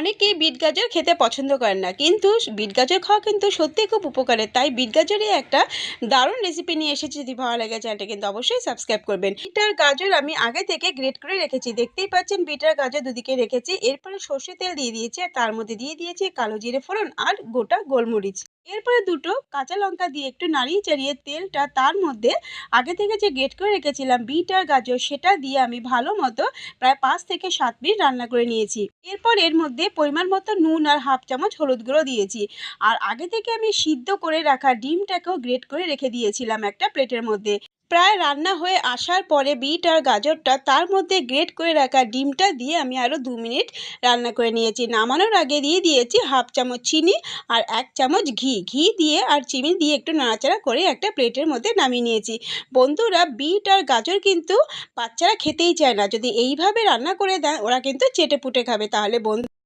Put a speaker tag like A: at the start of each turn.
A: অনেকেই বিট গাজর খেতে পছন্দ করেন না, কিন্তু বিট গাজর খাওয়া কিন্তু সত্যিই খুব উপকারে। তাই বিট গাজরই একটা দারুণ রেসিপি নিয়ে এসেছি, যদি ভালো লাগে চ্যানেলটা কিন্তু অবশ্যই সাবস্ক্রাইব করবেন। বিটার গাজর আমি আগে থেকে গ্রেট করে রেখেছি, দেখতেই পাচ্ছেন বিটার গাজর দুদিকে রেখেছি, এরপরে সর্ষে তেল দিয়ে দিয়েছি, আর তার মধ্যে দিয়ে দিয়েছি কালো জিরে ফোড়ন আর গোটা গোলমরিচ। এরপরে দুটো কাঁচা লঙ্কা দিয়ে একটু নাড়িয়ে চাড়িয়ে তেলটা তার মধ্যে আগে থেকে যে গেট করে রেখেছিলাম বিট আর গাজর, সেটা দিয়ে আমি ভালো মতো প্রায় পাঁচ থেকে সাত মিনিট রান্না করে নিয়েছি। এরপর এর মধ্যে পরিমাণ মতো নুন আর হাফ চামচ হলুদ গুঁড়ো দিয়েছি। আর আগে থেকে আমি সিদ্ধ করে রাখা ডিমটাকেও গ্রেট করে রেখে দিয়েছিলাম একটা প্লেটের মধ্যে। প্রায় রান্না হয়ে আসার পরে বিট আর গাজরটা তার মধ্যে গ্রেট করে রাখা ডিমটা দিয়ে আমি আরও দু মিনিট রান্না করে নিয়েছি। নামানোর আগে দিয়ে দিয়েছি হাফ চামচ চিনি আর এক চামচ ঘি। ঘি দিয়ে আর চিনি দিয়ে একটু নাড়াচাড়া করে একটা প্লেটের মধ্যে নামিয়ে নিয়েছি। বন্ধুরা, বিট আর গাজর কিন্তু বাচ্চারা খেতেই চায় না। যদি এইভাবে রান্না করে দেন ওরা কিন্তু চেটে পুটে খাবে। তাহলে বন্ধু